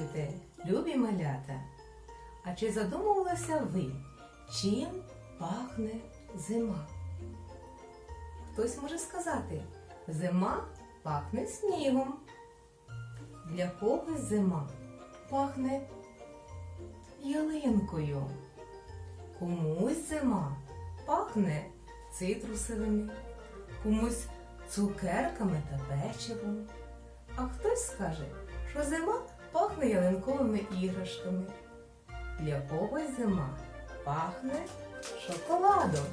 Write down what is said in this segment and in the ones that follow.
Здравствуйте, любі малята! А чи задумувалися ви, чим пахне зима? Хтось може сказати, зима пахне снігом. Для когось зима пахне ялинкою. Комусь зима пахне цитрусовими, комусь цукерками та печивом. А хтось скаже, що зима пахне ялинковими іграшками. Для когось зима пахне шоколадом.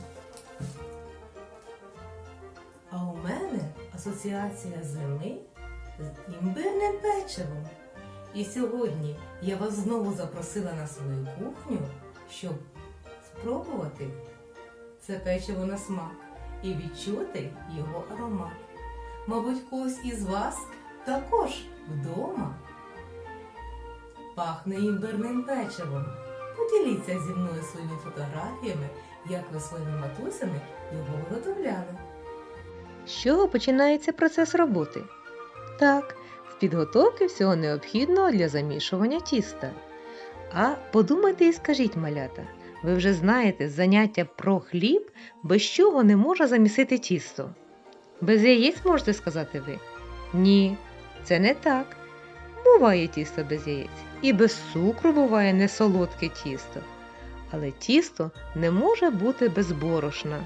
А у мене асоціація зими з імбирним печивом. І сьогодні я вас знову запросила на свою кухню, щоб спробувати це печиво на смак і відчути його аромат. Мабуть, когось із вас також вдома пахне імбирним печивом. Поділіться зі мною своїми фотографіями, як ви своїми матусями його виготовляли. З чого починається процес роботи? Так, з підготовки всього необхідного для замішування тіста. А подумайте і скажіть, малята, ви вже знаєте заняття про хліб, без чого не може замісити тісто. Без яєць можете сказати ви? Ні, це не так. Буває тісто без яєць, і без цукру буває несолодке тісто. Але тісто не може бути без борошна.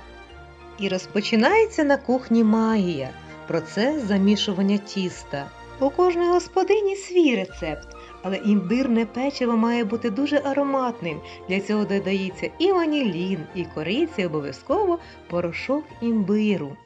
І розпочинається на кухні магія, процес замішування тіста. У кожної господині свій рецепт, але імбирне печиво має бути дуже ароматним. Для цього додається і ванілін, і кориця, і обов'язково порошок імбиру.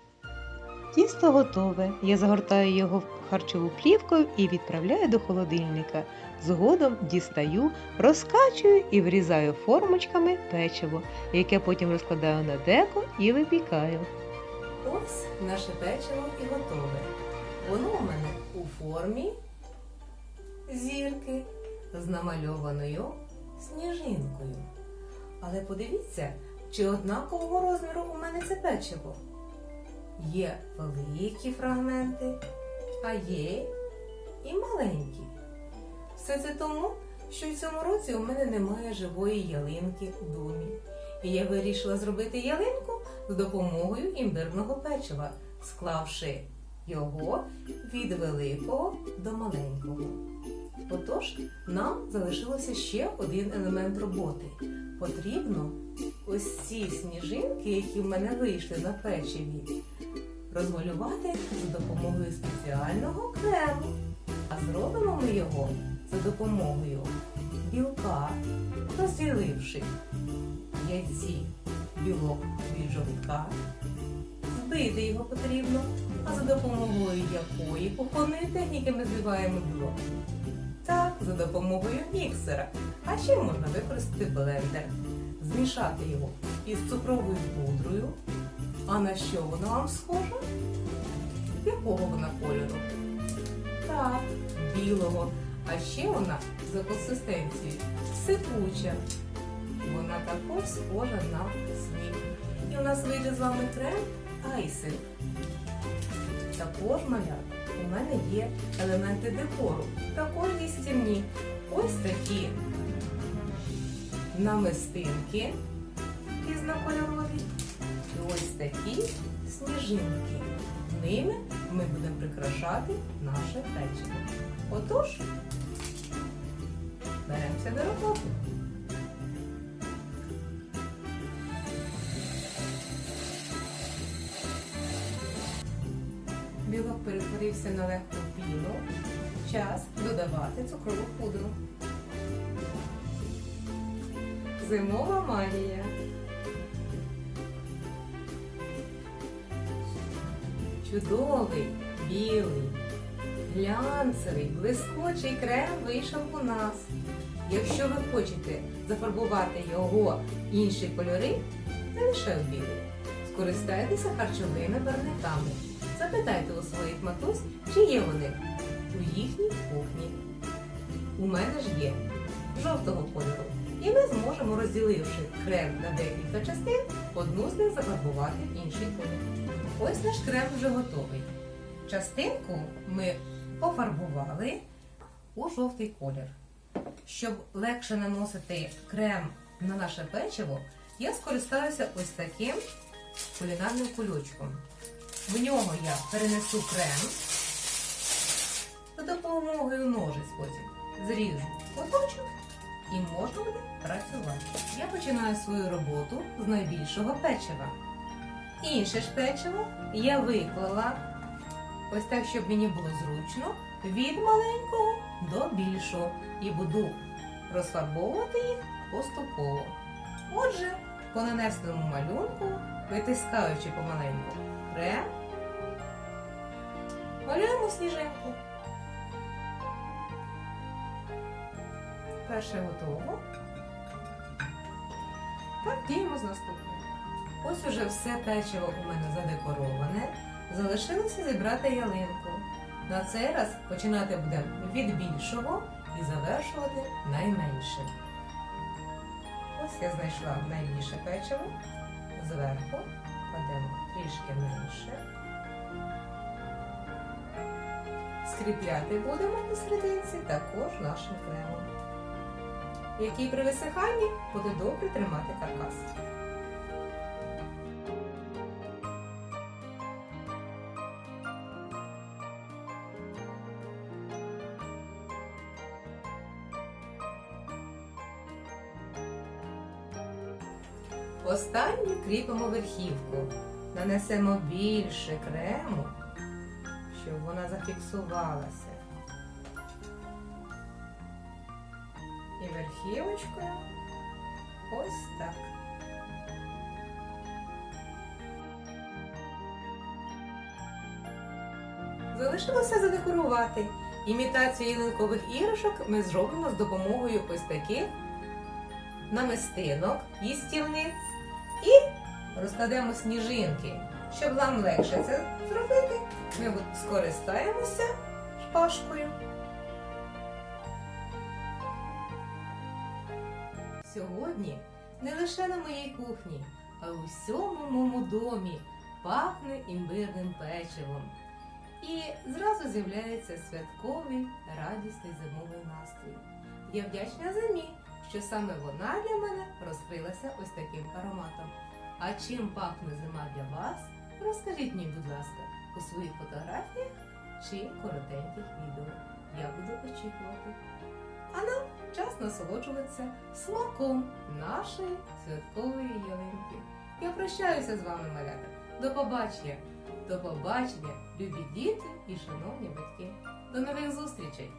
Тісто готове. Я загортаю його в харчову плівкою і відправляю до холодильника. Згодом дістаю, розкачую і врізаю формочками печиво, яке потім розкладаю на деко і випікаю. Ось наше печиво і готове. Воно у мене у формі зірки з намальованою сніжинкою. Але подивіться, чи однакового розміру у мене це печиво. Є великі фрагменти, а є і маленькі. Все це тому, що в цьому році у мене немає живої ялинки в домі. І я вирішила зробити ялинку з допомогою імбирного печива, склавши його від великого до маленького. Отож, нам залишилося ще один елемент роботи. Потрібно ось ці сніжинки, які в мене вийшли на печиві, розмалювати за допомогою спеціального крему. А зробимо ми його за допомогою білка, розділивши яйці білок від жовтка. Збити його потрібно, а за допомогою якої кухонної техніки ми збиваємо білок. Так, за допомогою міксера. А ще можна використати блендер, змішати його із цукровою пудрою. А на що воно вам схоже? Якого вона кольору? Так, білого. А ще вона за консистенцією сипуча. Вона також схожа на сніг. І у нас вийде з вами крем айсик. Також малята. У мене є елементи декору. Також їстівні. Ось такі намистинки різнокольорові. Ось такі сніжинки. Ними ми будемо прикрашати наше печиво. Отож, беремося до роботи. Білок перетворився на легку піну. Час додавати цукрову пудру. Зимова магія. Чудовий, білий, глянцевий, блискучий крем вийшов у нас. Якщо ви хочете зафарбувати його інші кольори, не лише в білий, скористайтеся харчовими барниками. Запитайте у своїх матусь, чи є вони у їхній кухні. У мене ж є жовтого кольору. І ми зможемо, розділивши крем на декілька частин, одну з них зафарбувати в інший колір. Ось наш крем вже готовий. Частинку ми пофарбували у жовтий колір. щоб легше наносити крем на наше печиво, я скористаюся ось таким кулінарним кульочком. В нього я перенесу крем за допомогою ножиць потім зріжу куточок і можна буде працювати. Я починаю свою роботу з найбільшого печива. Інше ж печиво я виклала ось так, щоб мені було зручно, від маленького до більшого. І буду розфарбовувати їх поступово. Отже, по нанесеному малюнку, витискаючи помаленьку крем, малюємо сніжинку. Перше готово. Так, діємо з наступним. Ось уже все печиво у мене задекороване. Залишилося зібрати ялинку. На цей раз починати будемо від більшого і завершувати найменшим. Ось я знайшла найбільше печиво. Зверху кладемо трішки менше. Скріпляти будемо посерединці також нашим кремом, який при висиханні буде добре тримати каркас. Останню кріпимо верхівку. Нанесемо більше крему, щоб вона зафіксувалася. І верхівочкою ось так. Залишилося задекорувати. Імітацію ялинкових іграшок ми зробимо з допомогою ось таких намистинок їстівних і розкладемо сніжинки. Щоб нам легше це зробити, ми скористаємося шпажкою. Сьогодні не лише на моїй кухні, а у всьому моєму домі пахне імбирним печивом. І зразу з'являється святковий радісний зимовий настрій. Я вдячна зимі, що саме вона для мене розкрилася ось таким ароматом. А чим пахне зима для вас? Розкажіть мені, будь ласка, у своїх фотографіях чи коротеньких відео. Я буду очікувати. А нам час насолоджуватися смаком нашої святкової ялинки. Я прощаюся з вами, малята. До побачення! До побачення, любі діти і шановні батьки. До нових зустрічей!